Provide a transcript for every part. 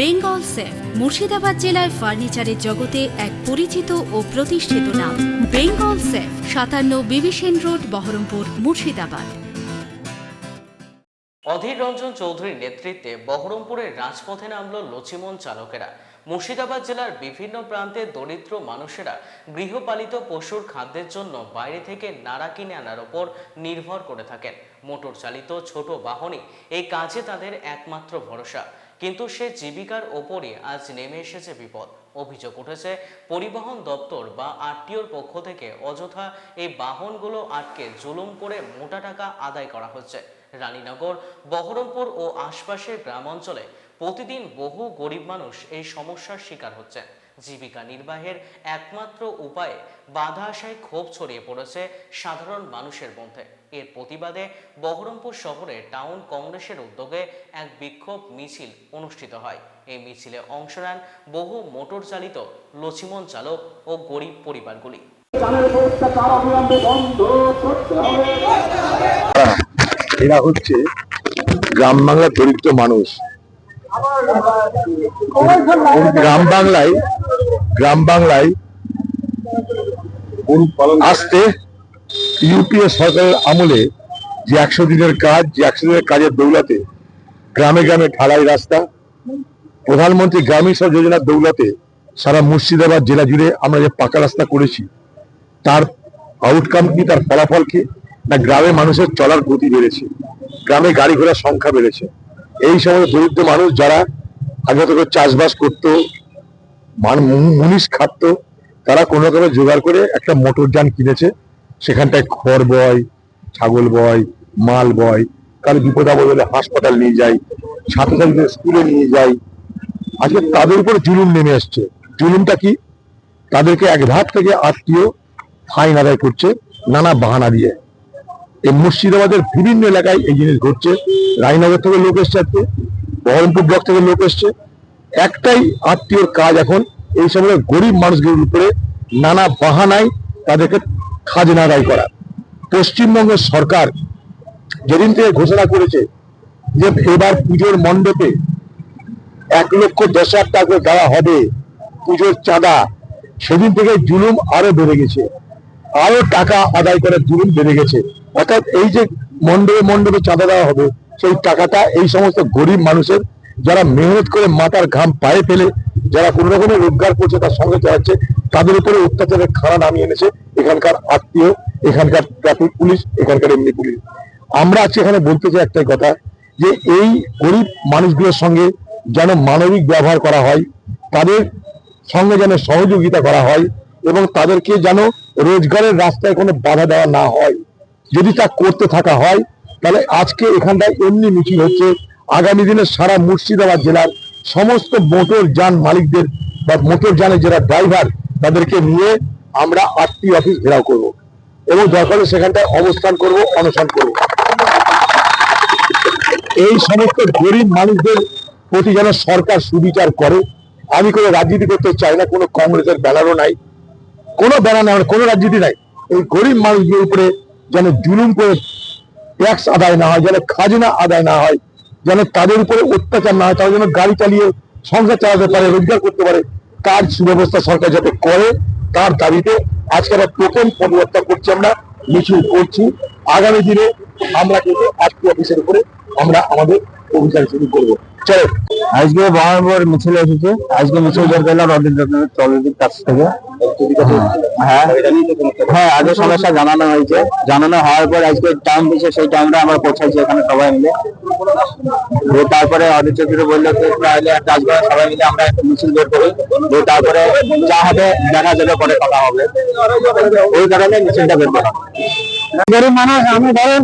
Bengal safe, Murshidabad জেলায় ফার্নিচারের জগতে এক পরিচিত ও প্রতিষ্ঠিত নাম। বেঙ্গল সেফ, সাতান্ন বিবিসেন রোড, বহরমপুর, মুর্শিদাবাদ। অধীর রঞ্জন চৌধুরীর নেতৃত্বে বহরমপুরের রাজপথে নামল লচিমন চালকেরা। মুর্শিদাবাদ জেলার বিভিন্ন প্রান্তে দরিদ্র মানুষেরা গৃহপালিত পশুর খাদ্যের জন্য বাইরে থেকে নাড়া কিনে আনার ওপর নির্ভর করে থাকেন। মোটর চালিত ছোট বাহনই এই কাজে তাদের একমাত্র ভরসা। কিন্তু সে জীবিকার ওপরই আজ নেমে এসেছে বিপদ। অভিযোগ উঠেছে, পরিবহন দপ্তর বা আরটিওর পক্ষ থেকে অযথা এই বাহনগুলো আটকে জুলুম করে মোটা টাকা আদায় করা হচ্ছে। রানীনগর, বহরমপুর ও আশপাশের গ্রাম অঞ্চলে প্রতিদিন বহু গরিব মানুষ এই সমস্যার শিকার হচ্ছেন জীবিকা নির্বাহের একমাত্র উপায়ে বাধা আসায় ক্ষোভ ছড়িয়ে পড়েছে সাধারণ মানুষের মধ্যে। এর প্রতিবাদে বহরমপুর শহরে টাউন কংগ্রেসের উদ্যোগে এক বিক্ষোভ মিছিল অনুষ্ঠিত হয়। এই মিছিলে অংশ নেন বহু মোটর চালিত লচিমন চালক ও গরিব পরিবারগুলি। এরা হচ্ছে গ্রাম বাংলার দরিদ্র মানুষ। গ্রাম বাংলায় গ্রাম বাংলায় আসতে ইউপিএ সরকারের আমলে যে একশো দিনের কাজ, যে একশো দিনের কাজের দৌলতে গ্রামে গ্রামে ঢালাই রাস্তা, প্রধানমন্ত্রী গ্রামীণ সড়ক যোজনার দৌলতে সারা মুর্শিদাবাদ জেলা জুড়ে আমরা যে পাকা রাস্তা করেছি, তার আউটকাম কি, তার ফলাফল কি, না গ্রামে মানুষের চলার গতি বেড়েছে, গ্রামে গাড়ি ঘোড়ার সংখ্যা বেড়েছে। এই সমস্ত দরিদ্র মানুষ যারা আগে থেকে চাষবাস করতো, মান- মুনিশ খাটতো, তারা কোনো রকমের জোগাড় করে একটা মোটর যান কিনেছে। সেখানটায় খড় বয়, ছাগল বয়, মাল বয়, কারও বিপদ আপদ হলে হাসপাতাল নিয়ে যায় ছাত্রছাত্রীদের স্কুলে নিয়ে যায়। আজকে তাদের উপর জুলুম নেমে আসছে। জুলুমটা কি? তাদেরকে এক ধাপ থেকে আত্মীয় ফাইন আদায় করছে, নানা বাহানা দিয়ে। এই মুর্শিদাবাদের বিভিন্ন এলাকায় এই জিনিস ঘটছে। রায়নগর থেকে লোক এসছে আজকে, বহরমপুর ব্লক থেকে লোক এসছে। একটাই আত্মীয়র কাজ এখন এই সময় গরিব মানুষগুলোর উপরে নানা বাহানায় তাদেরকে খাজনা আদায় করা। পশ্চিমবঙ্গের সরকার যেদিন থেকে ঘোষণা করেছে যে এবার পুজোর মণ্ডপে এক লক্ষ দশ হাজার টাকা দেওয়া হবে পুজোর চাঁদা, সেদিন থেকে জুলুম আরও বেড়ে গেছে। আরও টাকা আদায় করার জুলুম বেড়ে গেছে। অর্থাৎ এই যে মণ্ডপে মণ্ডপে চাঁদা দেওয়া হবে, সেই টাকাটা এই সমস্ত গরিব মানুষের যারা মেহনত করে মাথার ঘাম পায়ে ফেলে, যারা কোন রকমের রোজগার করছে, তার সঙ্গে চালাচ্ছে তাদের উপরে অত্যাচারের খাড়া নামিয়ে এনেছে। এখানকার আত্মীয়, এখানকার ট্রাফিক পুলিশ, এখানকার এমনি পুলিশ। আমরা আজকে এখানে বলতে চাই একটাই কথা, যে এই গরিব মানুষগুলোর সঙ্গে যেন মানবিক ব্যবহার করা হয়, তাদের সঙ্গে যেন সহযোগিতা করা হয়, এবং তাদেরকে যেন রোজগারের রাস্তায় কোনো বাধা দেওয়া না হয়। যদি তা করতে থাকা হয়, তাহলে আজকে এখানটায় এমনি মিছিল হচ্ছে। আগামী দিনে সারা মুর্শিদাবাদ জেলার সমস্ত মোটর যান মালিকদের বা মোটর যানের যারা ড্রাইভার, তাদেরকে নিয়ে আমরা আটটি অফিস ঘেরাও করব। এবং দরকার সেখানটায় অবস্থান করব, অনশন করব। এই সমস্ত গরিব মানুষদের প্রতি যেন সরকার সুবিচার করে, আমি কোনো রাজনীতি করতে চাই না, কোনো কংগ্রেসের ব্যানারও নাই, কোনো ব্যানার নাই, কোনো রাজনীতি নাই। এই গরিব মানুষদের উপরে যেন জুলুম করে ট্যাক্স আদায় না হয়, যেন খাজনা আদায় না হয়, যেন তাদের উপরে অত্যাচার না হয়, তারা যেন গাড়ি চালিয়ে সংসার চালাতে পারে, রোজগার করতে পারে, তার সুব্যবস্থা সরকার যাতে করে তার দাবিতে আজকে আমরা টোকেন পরিবর্তন করছি আমরা, মিছিল করছি। আগামী দিনে আমরা কিন্তু আজকে অফিসের উপরে আমরা আমাদের অভিযান শুরু করব চলো আজকে বহরমপুর মিছিল এসেছে। আজকে মিছিল দরকার হলো রবীন্দ্রনাথ কাছ থেকে হ্যাঁ আজকে তারপরে যে আজকে হবে, দেখা যাবে, পরে কথা হবে। ওই কারণে মিছিলটা বের করা গরিব মানুষ, আমি ধরেন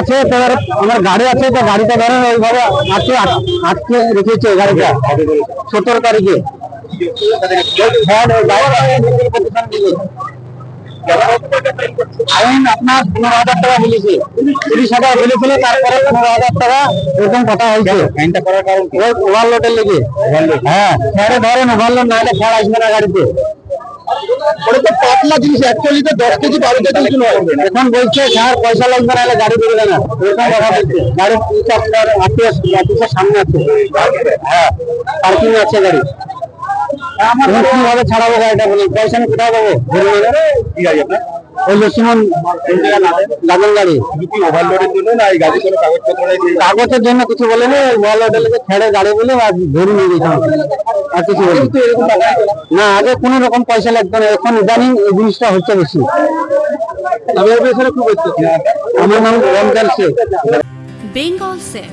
আছে আমার গাড়ি আছে, তো গাড়িটা ধরেন, ওইভাবে আটকে আটকে রেখেছে গাড়িটা। সতেরো তারিখে। হ্যাঁ, ওই গাড়িটা প্রতিষ্ঠান দিকে। আইন আপনার পনেরো হাজার টাকা বলেছে। তিরিশ হাজার বলেছিল তারপরে পনেরো হাজার টাকা এরকম কথা হয়েছে। আইনটা করার কারণ ওভারলোডের লেগে। হ্যাঁ স্যারে ধরেন ওভারলোড না হলে ফের আসবে না গাড়িতে। ওটা তো পাতলা জিনিস অ্যাকচুয়ালি তো দশ কেজি বারো কেজি ওজন হয় এখন বলছে স্যার পয়সা লাগবে না গাড়ি বেরোবে না। এরকম কথা বলছে। গাড়ি আপনার অফিসের সামনে আছে। হ্যাঁ পার্কিং আছে গাড়ি। কীভাবে ছাড়াবো গাড়িটা বলি পয়সা আমি কোথাও পাবো? কি গাড়ি আপনার? ওই লক্ষ্মণ লাগান গাড়ি। কি ওভারলোডের জন্য না এই গাড়ি কোনো কাগজপত্র নেই? কাগজের জন্য কিছু বলেনি ওয়াল ছেড়ে গাড়ি বলে আর ধরে নিয়ে গেছিলাম আর কিছু বলেনি। না আগে কোনো রকম পয়সা লাগবে না এখন ইদানিং এই জিনিসটা হচ্ছে বেশি। আমার নাম রমজান শেখ। বেঙ্গল সেফ।